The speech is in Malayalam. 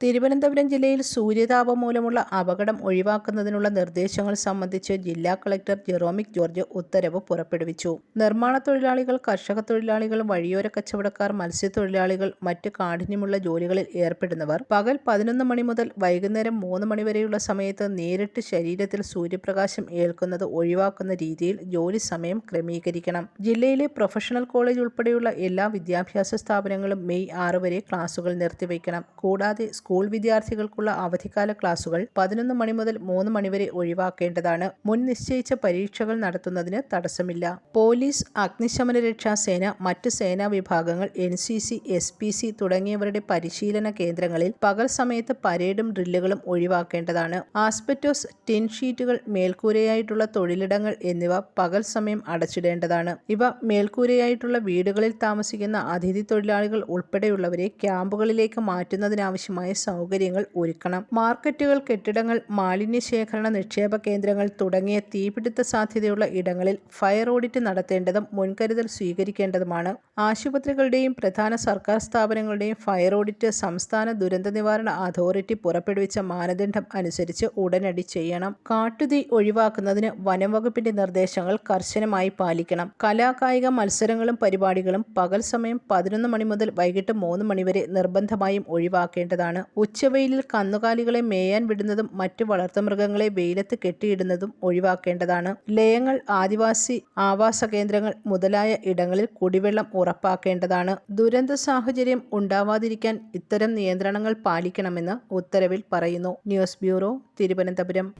തിരുവനന്തപുരം ജില്ലയിൽ സൂര്യതാപം മൂലമുള്ള അപകടം ഒഴിവാക്കുന്നതിനുള്ള നിർദ്ദേശങ്ങൾ സംബന്ധിച്ച് ജില്ലാ കളക്ടർ ജെറോമിക് ജോർജ് ഉത്തരവ് പുറപ്പെടുവിച്ചു. നിർമ്മാണ തൊഴിലാളികൾ കർഷക തൊഴിലാളികൾ വഴിയോര കച്ചവടക്കാർ മത്സ്യത്തൊഴിലാളികൾ മറ്റ് കാഠിന്യമുള്ള ജോലികളിൽ ഏർപ്പെടുന്നവർ പകൽ പതിനൊന്ന് മണി മുതൽ വൈകുന്നേരം മൂന്ന് മണി വരെയുള്ള സമയത്ത് നേരിട്ട് ശരീരത്തിൽ സൂര്യപ്രകാശം ഏൽക്കുന്നത് ഒഴിവാക്കുന്ന രീതിയിൽ ജോലി സമയം ക്രമീകരിക്കണം. ജില്ലയിലെ പ്രൊഫഷണൽ കോളേജ് ഉൾപ്പെടെയുള്ള എല്ലാ വിദ്യാഭ്യാസ സ്ഥാപനങ്ങളും മെയ് ആറ് വരെ ക്ലാസുകൾ നിർത്തിവെക്കണം കൂടാതെ സ്കൂൾ വിദ്യാർത്ഥികൾക്കുള്ള അവധിക്കാല ക്ലാസുകൾ പതിനൊന്ന് മണി മുതൽ മൂന്ന് മണിവരെ ഒഴിവാക്കേണ്ടതാണ്. മുൻ നിശ്ചയിച്ച പരീക്ഷകൾ നടത്തുന്നതിന് തടസ്സമില്ല. പോലീസ് അഗ്നിശമന രക്ഷാ സേന മറ്റ് സേനാ വിഭാഗങ്ങൾ N C C S P C തുടങ്ങിയവരുടെ പരിശീലന കേന്ദ്രങ്ങളിൽ പകൽ സമയത്ത് പരേഡും ഡ്രില്ലുകളും ഒഴിവാക്കേണ്ടതാണ്. ആസ്പെറ്റോസ് ടിൻ ഷീറ്റുകൾ മേൽക്കൂരയായിട്ടുള്ള തൊഴിലിടങ്ങൾ എന്നിവ പകൽ സമയം അടച്ചിടേണ്ടതാണ്. ഇവ മേൽക്കൂരയായിട്ടുള്ള വീടുകളിൽ താമസിക്കുന്ന അതിഥി തൊഴിലാളികൾ ഉൾപ്പെടെയുള്ളവരെ ക്യാമ്പുകളിലേക്ക് മാറ്റുന്നതിനാവശ്യമായ സൗകര്യങ്ങൾ ഒരുക്കണം. മാർക്കറ്റുകൾ കെട്ടിടങ്ങൾ മാലിന്യ ശേഖരണ നിക്ഷേപ കേന്ദ്രങ്ങൾ തുടങ്ങിയ തീപിടുത്ത സാധ്യതയുള്ള ഇടങ്ങളിൽ ഫയർ ഓഡിറ്റ് നടത്തേണ്ടതും മുൻകരുതൽ സ്വീകരിക്കേണ്ടതുമാണ്. ആശുപത്രികളുടെയും പ്രധാന സർക്കാർ സ്ഥാപനങ്ങളുടെയും ഫയർ ഓഡിറ്റ് സംസ്ഥാന ദുരന്ത നിവാരണ അതോറിറ്റി പുറപ്പെടുവിച്ച മാനദണ്ഡം അനുസരിച്ച് ഉടനടി ചെയ്യണം. കാട്ടുതീ ഒഴിവാക്കുന്നതിന് വനംവകുപ്പിന്റെ നിർദ്ദേശങ്ങൾ കർശനമായി പാലിക്കണം. കലാകായിക മത്സരങ്ങളും പരിപാടികളും പകൽ സമയം പതിനൊന്ന് മണി മുതൽ വൈകിട്ട് മൂന്ന് മണിവരെ നിർബന്ധമായും ഒഴിവാക്കേണ്ടതാണ്. ഉച്ചവെയിലിൽ കന്നുകാലികളെ മേയാൻ വിടുന്നതും മറ്റു വളർത്തുമൃഗങ്ങളെ വെയിലത്ത് കെട്ടിയിടുന്നതും ഒഴിവാക്കേണ്ടതാണ്. ലയങ്ങൾ ആദിവാസി ആവാസ കേന്ദ്രങ്ങൾ മുതലായ ഇടങ്ങളിൽ കുടിവെള്ളം ഉറപ്പാക്കേണ്ടതാണ്. ദുരന്ത സാഹചര്യം ഉണ്ടാവാതിരിക്കാൻ ഇത്തരം നിയന്ത്രണങ്ങൾ പാലിക്കണമെന്ന് ഉത്തരവിൽ പറയുന്നു. News bureau Thiruvananthapuram.